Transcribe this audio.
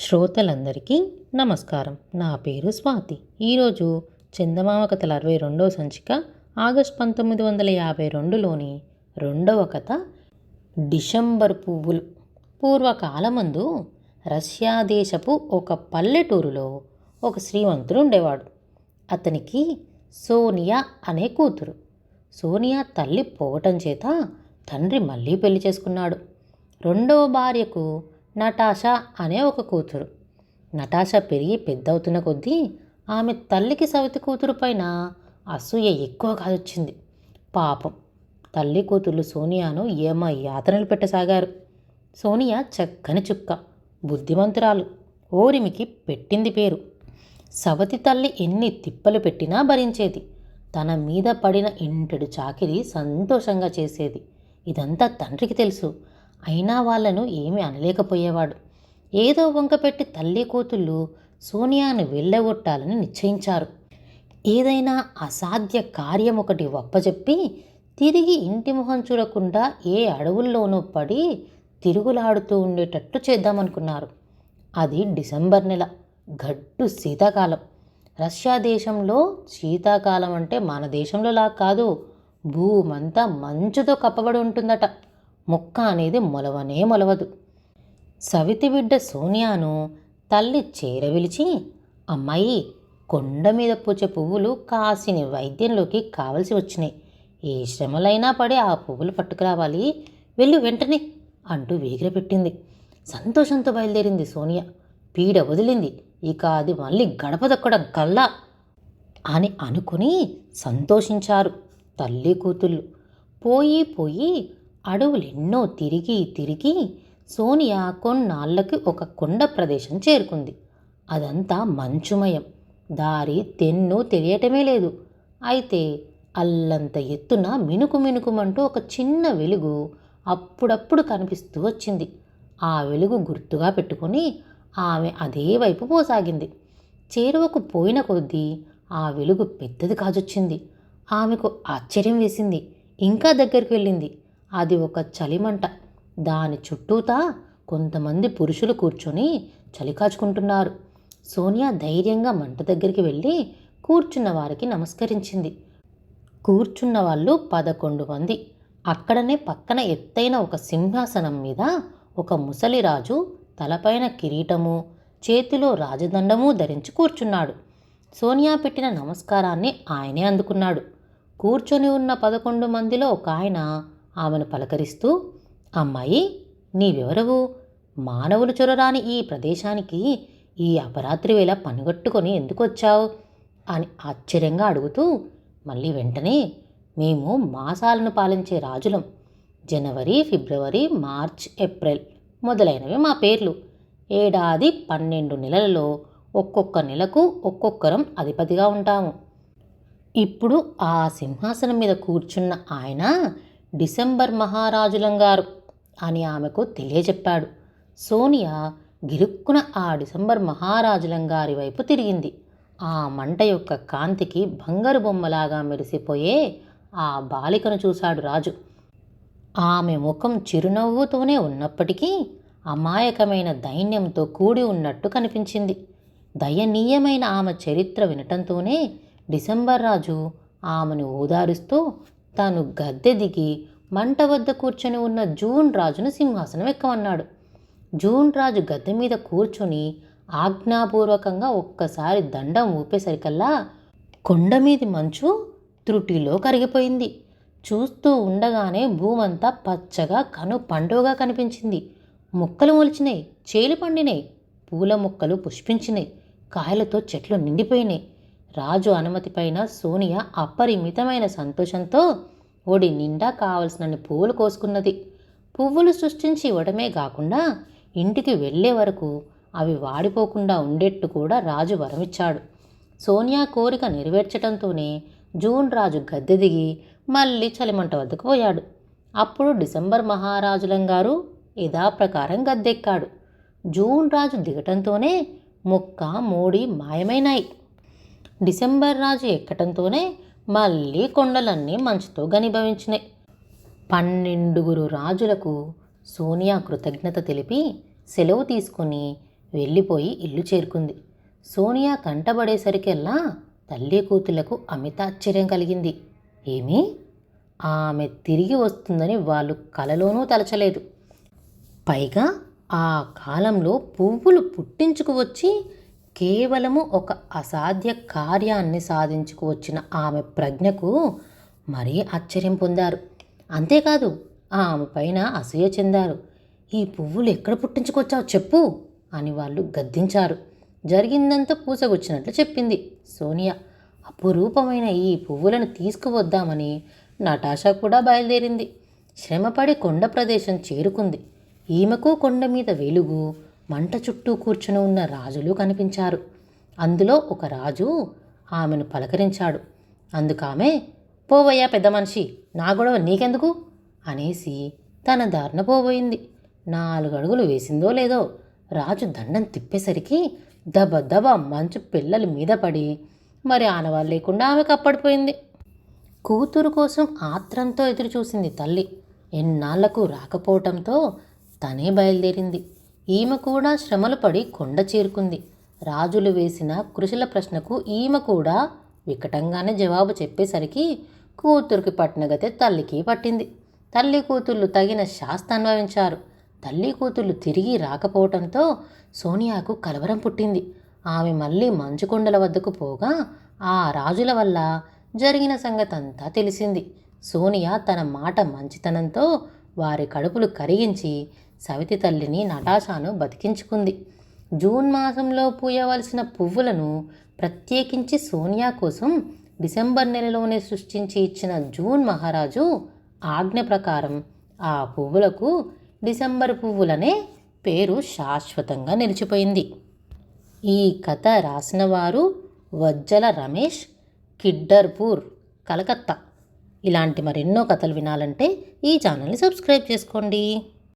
శ్రోతలందరికీ నమస్కారం. నా పేరు స్వాతి. ఈరోజు చందమామ కథల అరవై రెండవ సంచిక ఆగస్ట్ పంతొమ్మిది వందల యాభై రెండులోని రెండవ కథ డిసెంబర్ పువ్వులు. పూర్వకాలమందు రష్యా దేశపు ఒక పల్లెటూరులో ఒక శ్రీమంతుడు ఉండేవాడు. అతనికి సోనియా అనే కూతురు. సోనియా తల్లి పోవటం చేత తండ్రి మళ్ళీ పెళ్ళి చేసుకున్నాడు. రెండవ భార్యకు నటాషా అనే ఒక కూతురు. నటాషా పెరిగి పెద్దవుతున్న కొద్దీ ఆమె తల్లికి సవితి కూతురు పైన అసూయ ఎక్కువ కాదొచ్చింది పాపం. తల్లి కూతుర్లు సోనియాను ఏమో యాతనలు పెట్టసాగారు. సోనియా చక్కని చుక్క బుద్ధిమంతురాలు ఓరిమికి పెట్టింది పేరు. సవతి తల్లి ఎన్ని తిప్పలు పెట్టినా భరించేది. తన మీద పడిన ఇంటెడు చాకిరి సంతోషంగా చేసేది. ఇదంతా తండ్రికి తెలుసు. అయినా వాళ్ళను ఏమీ అనలేకపోయేవాడు. ఏదో వంకపెట్టి తల్లి కూతుళ్ళు సోనియాను వెళ్ళగొట్టాలని నిశ్చయించారు. ఏదైనా అసాధ్య కార్యం ఒకటి వప్పచెప్పి తిరిగి ఇంటి మొహం చూడకుండా ఏ అడవుల్లోనూ పడి తిరుగులాడుతూ ఉండేటట్టు చేద్దామనుకున్నారు. అది డిసెంబర్ నెల గడ్డు శీతాకాలం. రష్యా దేశంలో శీతాకాలం అంటే మన దేశంలోలా కాదు భూమంతా మంచుతో కప్పబడి ఉంటుందట. మొక్క అనేది మొలవనే మొలవదు. సవితి బిడ్డ సోనియాను తల్లి చేరవిలిచి అమ్మాయి కొండ మీద పూచే పువ్వులు కాసిని వైద్యంలోకి కావలసి వచ్చినాయి. ఏ శ్రమలైనా పడి ఆ పువ్వులు పట్టుకురావాలి. వెళ్ళు వెంటనే అంటూ వేగిరపెట్టింది సంతోషంతో బయలుదేరింది సోనియా. పీడ వదిలింది. ఇక అది మళ్ళీ గడప దక్కడం కల్లా అని అనుకుని సంతోషించారు తల్లి కూతుళ్ళు. పోయి పోయి అడవులెన్నో తిరిగి తిరిగి సోనియా కొన్నాళ్ళకి ఒక కొండ ప్రదేశం చేరుకుంది. అదంతా మంచుమయం. దారి తెన్ను తెలియటమే లేదు. అయితే అల్లంత ఎత్తున మినుకు మినుకుమంటూ ఒక చిన్న వెలుగు అప్పుడప్పుడు కనిపిస్తూ వచ్చింది. ఆ వెలుగు గుర్తుగా పెట్టుకొని ఆమె అదే వైపు పోసాగింది. చేరువకు పోయిన కొద్దీ ఆ వెలుగు పెద్దది కాజొచ్చింది. ఆమెకు ఆశ్చర్యం వేసింది. ఇంకా దగ్గరికి వెళ్ళింది. అది ఒక చలిమంట. దాని చుట్టూతా కొంతమంది పురుషులు కూర్చొని చలి కాచుకుంటున్నారు. సోనియా ధైర్యంగా మంట దగ్గరికి వెళ్ళి కూర్చున్న వారికి నమస్కరించింది. కూర్చున్న వాళ్ళు పదకొండు మంది. అక్కడనే పక్కన ఎత్తైన ఒక సింహాసనం మీద ఒక ముసలిరాజు తలపైన కిరీటము చేతిలో రాజదండము ధరించి కూర్చున్నాడు. సోనియా పెట్టిన నమస్కారాన్ని ఆయనే అందుకున్నాడు. కూర్చొని ఉన్న పదకొండు మందిలో ఒక ఆయన ఆమెను పలకరిస్తూ అమ్మాయి నీవెవరవు? మానవులు చొరరాని ఈ ప్రదేశానికి ఈ అపరాత్రి వేళ పనిగట్టుకొని ఎందుకు వచ్చావు అని ఆశ్చర్యంగా అడుగుతూ మళ్ళీ వెంటనే మేము మాసాలను పాలించే రాజులం. జనవరి ఫిబ్రవరి మార్చ్ ఏప్రిల్ మొదలైనవి మా పేర్లు. ఏడాది పన్నెండు నెలలలో ఒక్కొక్క నెలకు ఒక్కొక్కరం అధిపతిగా ఉంటాము. ఇప్పుడు ఆ సింహాసనం మీద కూర్చున్న ఆయన డిసెంబర్ మహారాజులం గారు అని ఆమెకు తెలియజెప్పాడు. సోనియా గిరుక్కున ఆ డిసెంబర్ మహారాజులం గారి వైపు తిరిగింది. ఆ మంట యొక్క కాంతికి బంగారు బొమ్మలాగా మెరిసిపోయే ఆ బాలికను చూశాడు రాజు. ఆమె ముఖం చిరునవ్వుతోనే ఉన్నప్పటికీ అమాయకమైన దైన్యంతో కూడి ఉన్నట్టు కనిపించింది. దయనీయమైన ఆమె చరిత్ర వినటంతోనే డిసెంబర్ రాజు ఆమెను ఓదారుస్తూ తాను గద్దె దిగి మంట వద్ద కూర్చొని ఉన్న జూన్ రాజును సింహాసనం ఎక్కమన్నాడు. జూన్ రాజు గద్దె మీద కూర్చొని ఆజ్ఞాపూర్వకంగా ఒక్కసారి దండం ఊపేసరికల్లా కొండ మీది మంచు త్రుటిలో కరిగిపోయింది. చూస్తూ ఉండగానే భూమంతా పచ్చగా కను పండుగగా కనిపించింది. మొక్కలు మొలిచినాయి చేలు పండినాయి పూల మొక్కలు పుష్పించినాయి కాయలతో చెట్లు నిండిపోయినాయి రాజు అనుమతి పైన సోనియా అపరిమితమైన సంతోషంతో ఒడి నిండా కావలసినన్ని పువ్వులు కోసుకున్నది. పువ్వులు సృష్టించి ఇవ్వడమే కాకుండా ఇంటికి వెళ్ళే వరకు అవి వాడిపోకుండా ఉండేట్టు కూడా రాజు వరమిచ్చాడు. సోనియా కోరిక నెరవేర్చడంతోనే జూన్ రాజు గద్దె దిగి మళ్ళీ చలిమంట వద్దకు పోయాడు. అప్పుడు డిసెంబర్ మహారాజులం గారు యథాప్రకారం గద్దెక్కాడు. జూన్ రాజు దిగటంతోనే మొక్క మోడి మాయమైనాయి. డిసెంబర్ రాజు ఎక్కటంతోనే మళ్ళీ కొండలన్నీ మంచుతో గనిభవించినాయి పన్నెండుగురు రాజులకు సోనియా కృతజ్ఞత తెలిపి సెలవు తీసుకుని వెళ్ళిపోయి ఇల్లు చేరుకుంది. సోనియా కంటబడేసరికెల్లా తల్లి కూతుళ్ళకు అమిత ఆశ్చర్యం కలిగింది. ఏమి? ఆమె తిరిగి వస్తుందని వాళ్ళు కలలోనూ తలచలేదు. పైగా ఆ కాలంలో పువ్వులు పుట్టించుకు వచ్చి కేవలము ఒక అసాధ్య కార్యాన్ని సాధించుకు వచ్చిన ఆమె ప్రజ్ఞకు మరీ ఆశ్చర్యం పొందారు. అంతేకాదు ఆమె పైన అసూయ చెందారు. ఈ పువ్వులు ఎక్కడ పుట్టించుకొచ్చావు చెప్పు అని వాళ్ళు గద్దించారు. జరిగిందంతా పూసగుచ్చినట్లు చెప్పింది సోనియా. అపురూపమైన ఈ పువ్వులను తీసుకువద్దామని నటాషా కూడా బయలుదేరింది. శ్రమపడి కొండ ప్రదేశం చేరుకుంది. ఈమెకు కొండ మీద వెలుగు మంట చుట్టూ కూర్చుని ఉన్న రాజులు కనిపించారు. అందులో ఒక రాజు ఆమెను పలకరించాడు. అందుకామె పోవయ్యా పెద్ద మనిషి నా గొడవ నీకెందుకు? అనేసి తన దారిన పోబోయింది. నాలుగు అడుగులు వేసిందో లేదో రాజు దండం తిప్పేసరికి దబ దబ మంచు పిల్లల మీద పడి మరి ఆనవాళ్ళు లేకుండా ఆమె కప్పడిపోయింది కూతురు కోసం ఆత్రంతో ఎదురుచూసింది తల్లి. ఎన్నాళ్ళకు రాకపోవటంతో తనే బయలుదేరింది. ఈమె కూడా శ్రమలు పడి కొండ చేరుకుంది. రాజులు వేసిన కృషుల ప్రశ్నకు ఈమె కూడా వికటంగానే జవాబు చెప్పేసరికి కూతురికి పట్టిన గతే తల్లికి పట్టింది. తల్లి కూతుళ్ళు తగిన శాస్త అనుభవించారు. తల్లి కూతుళ్ళు తిరిగి రాకపోవటంతో సోనియాకు కలవరం పుట్టింది. ఆమె మళ్ళీ మంచుకొండల వద్దకు పోగా ఆ రాజుల వల్ల జరిగిన సంగతంతా తెలిసింది. సోనియా తన మాట మంచితనంతో వారి కడుపులు కరిగించి సవితి తల్లిని నటాషాను బతికించుకుంది. జూన్ మాసంలో పూయవలసిన పువ్వులను ప్రత్యేకించి సోనియా కోసం డిసెంబర్ నెలలోనే సృష్టించి ఇచ్చిన జూన్ మహారాజు ఆజ్ఞ ప్రకారం ఆ పువ్వులకు డిసెంబర్ పువ్వులనే పేరు శాశ్వతంగా నిలిచిపోయింది. ఈ కథ రాసినవారు వజ్జల రమేష్ కిడ్డర్పూర్ కలకత్తా. ఇలాంటి మరెన్నో కథలు వినాలంటే ఈ ఛానల్ని సబ్స్క్రైబ్ చేసుకోండి.